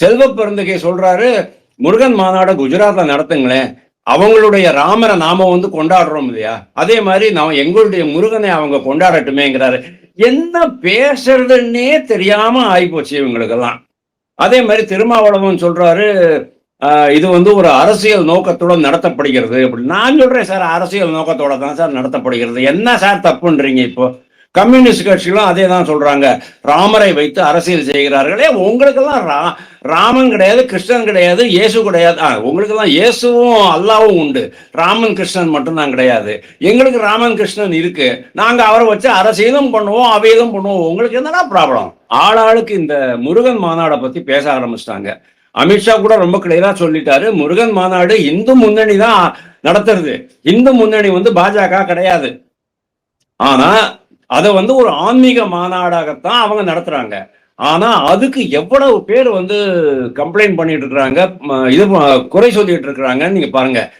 செல்வ பெருந்தகை சொல்றாரு முருகன் மாநாடு குஜராத்ல நடத்துங்களேன் அவங்களுடைய ராமரை நாம வந்து கொண்டாடுறோம் இல்லையா? அதே மாதிரி நான் எங்களுடைய முருகனை அவங்க கொண்டாடட்டுமேங்கிறாரு. என்ன பேசுறதுன்னே தெரியாம ஆயிப்போச்சு இவங்களுக்கெல்லாம். அதே மாதிரி திருமாவளவன் சொல்றாரு இது வந்து ஒரு அரசியல் நோக்கத்துடன் நடத்தப்படுகிறது அப்படி நான் சொல்றேன் சார் அரசியல் நோக்கத்தோட தான் சார் நடத்தப்படுகிறது. என்ன சார் தப்புன்றீங்க இப்போ? கம்யூனிஸ்ட் கட்சிகளும் அதே தான் சொல்றாங்க. ராமரை வைத்து அரசியல் செய்கிறார்களே உங்களுக்கெல்லாம் ரா ராமன் கிடையாது கிருஷ்ணன் கிடையாது இயேசு கிடையாது. உங்களுக்கெல்லாம் இயேசுவும் அல்லாவும் உண்டு. ராமன் கிருஷ்ணன் மட்டும்தான் கிடையாது. எங்களுக்கு ராமன் கிருஷ்ணன் இருக்கு. நாங்க அவரை வச்சு அரசியலும் பண்ணுவோம் அவையிலும் பண்ணுவோம். உங்களுக்கு என்னடா ப்ராப்ளம்? ஆளாளுக்கு இந்த முருகன் மாநாடை பத்தி பேச ஆரம்பிச்சிட்டாங்க. அமித்ஷா கூட ரொம்ப கிளியரா சொல்லிட்டாரு. முருகன் மாநாடு இந்து முன்னணி தான் நடத்துறது. இந்து முன்னணி வந்து பாஜக கிடையாது. ஆனா அதை வந்து ஒரு ஆன்மீக மாநாடாகத்தான் அவங்க நடத்துறாங்க. ஆனா அதுக்கு எவ்வளவு பேர் வந்து கம்ப்ளைண்ட் பண்ணிட்டு இருக்கிறாங்க இது குறை சொல்லிட்டு இருக்கிறாங்கன்னு நீங்க பாருங்க.